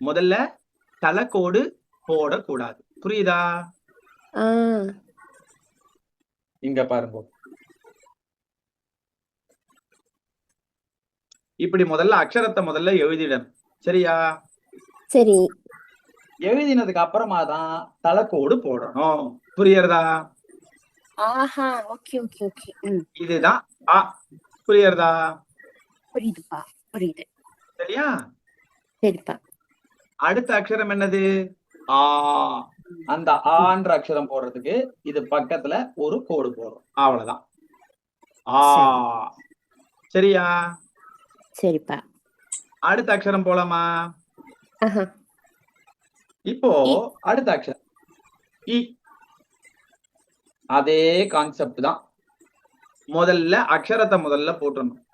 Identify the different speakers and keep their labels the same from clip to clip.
Speaker 1: முதல்ல தலைக்கோடு போடக்கூடாது. புரியுதா?
Speaker 2: ஆ.
Speaker 1: இங்க பாருங்க. இப்படி முதல்ல அக்ஷரத்தை முதல்ல எழுதிடணும். சரியா?
Speaker 2: சரி.
Speaker 1: எழுதினதுக்கு அப்புறமா தான் தலைக்கோடு போடணும். புரியுறதா?
Speaker 2: ஆஹா ஓகே ஓகே ஓகே. ம்.
Speaker 1: இதுதான் ஆ. புரியுறதா?
Speaker 2: புரியுதுப்பா புரியுது.
Speaker 1: சரியா?
Speaker 2: சரிப்பா.
Speaker 1: அடுத்த அக்ஷரம் என்னது? ஆ. அந்த ஆன்ற அக்ஷரம் போடுறதுக்கு இது பக்கத்துல ஒரு கோடு போடுறோம். அவ்வளவுதான். ஆ. சரியா?
Speaker 2: சரிப்பா.
Speaker 1: அடுத்த அக்ஷரம் போலாமா? இப்போ. அடுத்த அக்ஷரம். இ. அதே கான்செப்ட் தான். முதல்ல அக்ஷரத்தை முதல்ல போட்டுடணும்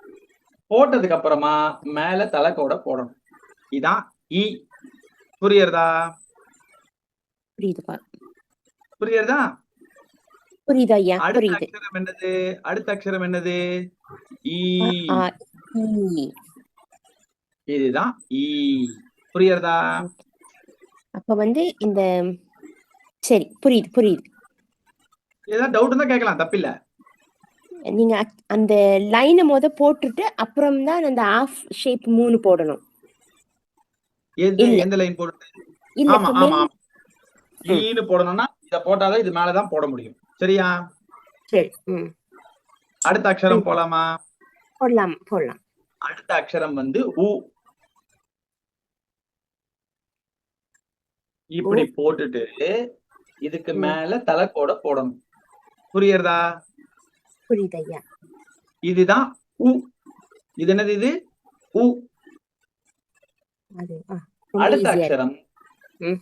Speaker 1: போட்டதுக்கு அப்புறமா மேல தலைக்கோட போடணும். இதான் இ. புரியுறதா?
Speaker 2: புரியுதுப்பா.
Speaker 1: புரியுறதா?
Speaker 2: புரியுது ஐயா?
Speaker 1: அடுத்த
Speaker 2: புரியுது.
Speaker 1: அக்ஷரம் என்னது? அடுத்த அக்ஷரம் என்னது? ஈ. இதுதான் ஈ. புரியுறதா?
Speaker 2: அப்ப வந்து இந்த சரி புரியுது புரியுது.
Speaker 1: ஏதாவது டவுட் தான் கேட்கலாம் தப்பில்ல.
Speaker 2: நீங்க அந்த லைனை முத போட்டுட்டு அப்புறம் தான் அந்த ஆஃப் ஷேப் மூணு போடணும்.
Speaker 1: எந்த லைன் போடுறது ஆமா போடணும்னா இத போட்டாதான் இது மேலதான் போட முடியும். சரியா? அடுத்த அக்ஷரம் போலாமா?
Speaker 2: போடலாம் போடலாம்.
Speaker 1: அடுத்த அக்ஷரம் வந்து உ இப்படி போட்டுட்டு இதுக்கு. மேல தலைக்கோட போடணும். புரியுறதா?
Speaker 2: புரியுது
Speaker 1: இதுதான் உ இது என்னது இது? உ அடுத்த. அக்ஷரம்.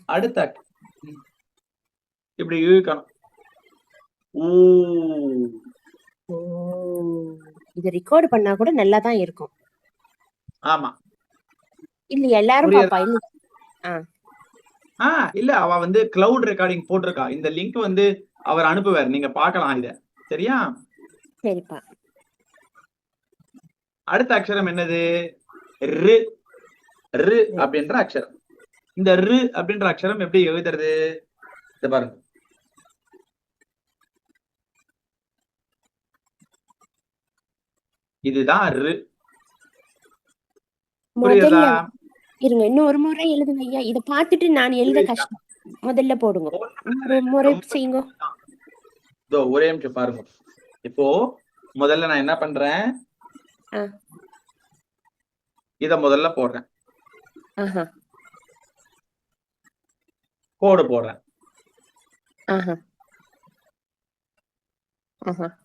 Speaker 1: அடுத்த. இப்படி இழுக்கணும்.
Speaker 2: இது ரெக்கார்ட் பண்ணா கூட நல்லா தான் இருக்கும்.
Speaker 1: ஆமா.
Speaker 2: இல்ல எல்லாரும்
Speaker 1: புரியுதா?
Speaker 2: பாப்பா இல்ல.
Speaker 1: ஆ. இல்ல அவ வந்து கிளவுட் ரெக்கார்டிங் போட்டிருக்கா. இந்த லிங்க் வந்து அவர் அனுப்புவார். நீங்க பார்க்கலாம் இத. சரியா?
Speaker 2: சரிப்பா.
Speaker 1: அடுத்த அக்ஷரம் என்னது? ரு. ரு அப்படின்ற அக்ஷரம். இந்த ரு அப்படின்ற அக்ஷரம் எப்படி எழுதுறது? இத பாருங்க. இதுதான் ரு. புரியுதா?
Speaker 2: இருங்க இன்னும் ஒரு முறை எழுதுங்க ஐயா. இத பார்த்துட்டு நான் எழுத கஷ்டம். முதல்ல போடுங்க. ஒரு முறை செய்யுங்க.
Speaker 1: இதோ ஒரே நிமிஷம் பாருங்க. இப்போ முதல்ல நான் என்ன பண்றேன். இத முதல்ல போடுறேன். கோடு போடுறேன்.
Speaker 2: ஆஹா. ஆஹா.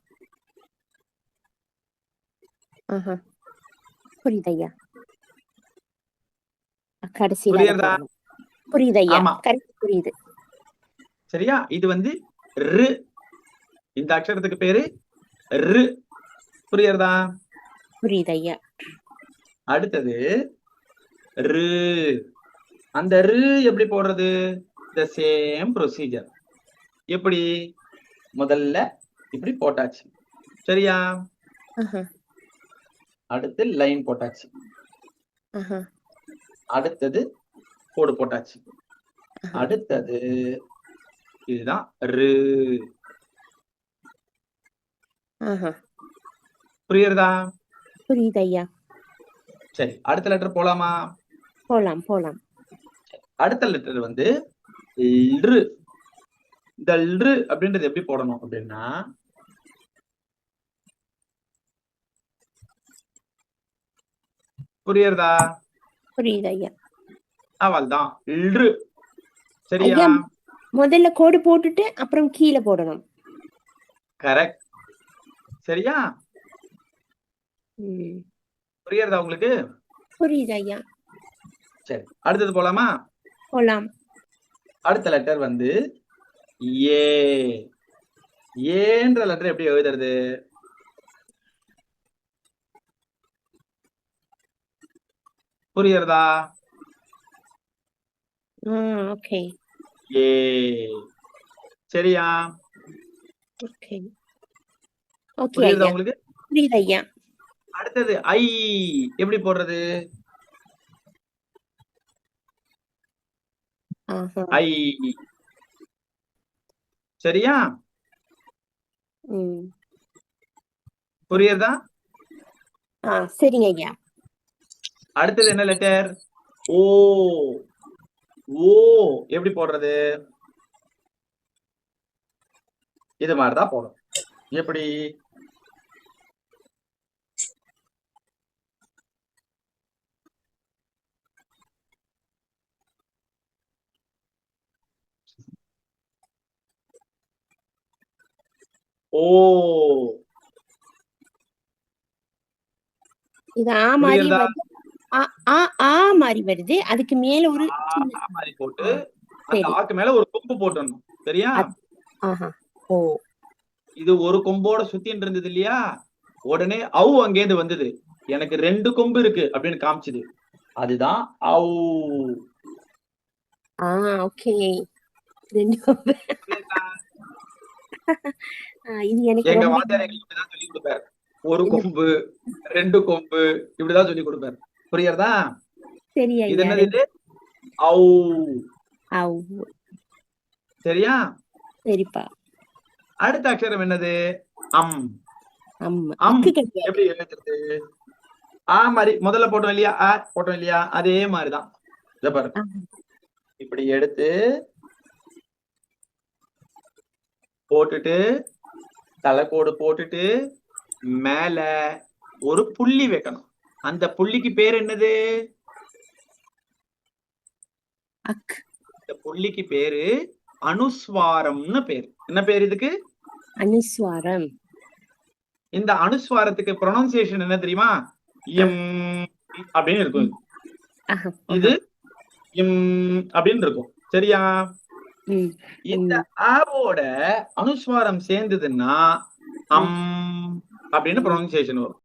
Speaker 2: ஆஹா. புரியுது ஐயா. கடைசியில அதை
Speaker 1: புரியுறதா?
Speaker 2: போடணும். புரியுது.
Speaker 1: சரியா? இது வந்து ரு. இந்த அக்ஷரத்துக்கு பேரு ரு. புரியுறதா?
Speaker 2: புரியுது ஐயா.
Speaker 1: அடுத்தது ரு. அந்த ரு எப்படி போடுறது? த சேம் ப்ரொசீஜர் எப்படி? முதல்ல இப்படி போட்டாச்சு. சரியா? அடுத்து லைன் போட்டாச்சு. அடுத்தது கோடு போட்டாச்சு. அடுத்தது இதுதான் ரு. புரியுறதா?
Speaker 2: புரியுது ஐயா.
Speaker 1: சரி அடுத்த லெட்டர் போலாமா?
Speaker 2: போலாம் போலாம்.
Speaker 1: அடுத்த லெட்டர் வந்து ல்ரு இந்த ல்ரு அப்படின்றது எப்படி போடணும் அப்படின்னா புரியுறதா?
Speaker 2: புரியுது ஐயா.
Speaker 1: அவள் தான் ல்ரு சரியா.
Speaker 2: முதல்ல கோடு போட்டுட்டு அப்புறம் கீழே போடணும்.
Speaker 1: கரெக்ட் சரியா? புரியுறதா உங்களுக்கு?
Speaker 2: புரியுது ஐயா.
Speaker 1: சரி. அடுத்தது போலாமா?
Speaker 2: போலாம்.
Speaker 1: அடுத்த லெட்டர் வந்து ஏ. ஏன்ற லெட்டர் எப்படி எழுதுறது? புரியுறதா
Speaker 2: ஓகே
Speaker 1: ஏ. சரியா?
Speaker 2: ஓகே ஓகே
Speaker 1: உங்களுக்கு?
Speaker 2: புரியுது ஐயா.
Speaker 1: அடுத்தது ஐ. எப்படி போடுறது? ஐ சரியா புரியுறதா
Speaker 2: சரிங்க ஐயா
Speaker 1: அடுத்தது என்ன லெட்டர் ஓ ஓ எப்படி போடுறது? இது மாதிரிதான் போடும். எப்படி? ஓ.
Speaker 2: இது ஆ மாதிரி? வருது. ஆ ஆ ஆ மாதிரி வருது. அதுக்கு மேல ஒரு
Speaker 1: மாதிரி போட்டு ஆக்கு மேல ஒரு கொம்பு போட்டுடணும். சரியா?
Speaker 2: ஓ.
Speaker 1: இது ஒரு கொம்போட சுத்தின்னு இருந்தது இல்லையா? உடனே அவு அங்கேருந்து வந்தது. எனக்கு ரெண்டு கொம்பு இருக்கு அப்படின்னு காமிச்சுது. அதுதான் அவு
Speaker 2: ஆ ஓகே. ரெண்டு கொம்பு. இது எனக்கு
Speaker 1: எங்க வாத்தியார் எங்களுக்கு இப்படிதான் சொல்லி கொடுப்பாரு. ஒரு கொம்பு ரெண்டு கொம்பு இப்படிதான் சொல்லி கொடுப்பாரு. புரியுறதா
Speaker 2: சரி
Speaker 1: இது என்னது? இது அவு
Speaker 2: ஆவ்.
Speaker 1: சரியா?
Speaker 2: சரிப்பா.
Speaker 1: அடுத்த அக்ஷரம் என்னது? அம். அம். எப்படி எழுதுறது? ஆ மாதிரி. முதல்ல போட்டோம் இல்லையா? ஆ போட்டோம் இல்லையா? அதே மாதிரிதான். இத பாரு
Speaker 2: ஆஹா.
Speaker 1: இப்படி எடுத்து போட்டுட்டு தலைக்கோடு போட்டுட்டு மேல ஒரு புள்ளி வைக்கணும். அந்த புள்ளிக்கு பேர் என்னது? இந்த புள்ளிக்கு பேரு அனுஸ்வாரம்னு பேரு. என்ன பேர் இதுக்கு?
Speaker 2: அனுஸ்வாரம்.
Speaker 1: இந்த அனுஸ்வாரத்துக்கு ப்ரொனன்சியேஷன் என்ன தெரியுமா? எம் அப்படின்னு இருக்கும். இது இம் அப்படின்னு இருக்கும். சரியா? இந்த ஆவோட அனுஸ்வாரம் சேர்ந்ததுன்னா அம் அப்படின்னு ப்ரொனன்சியேஷன் வரும்.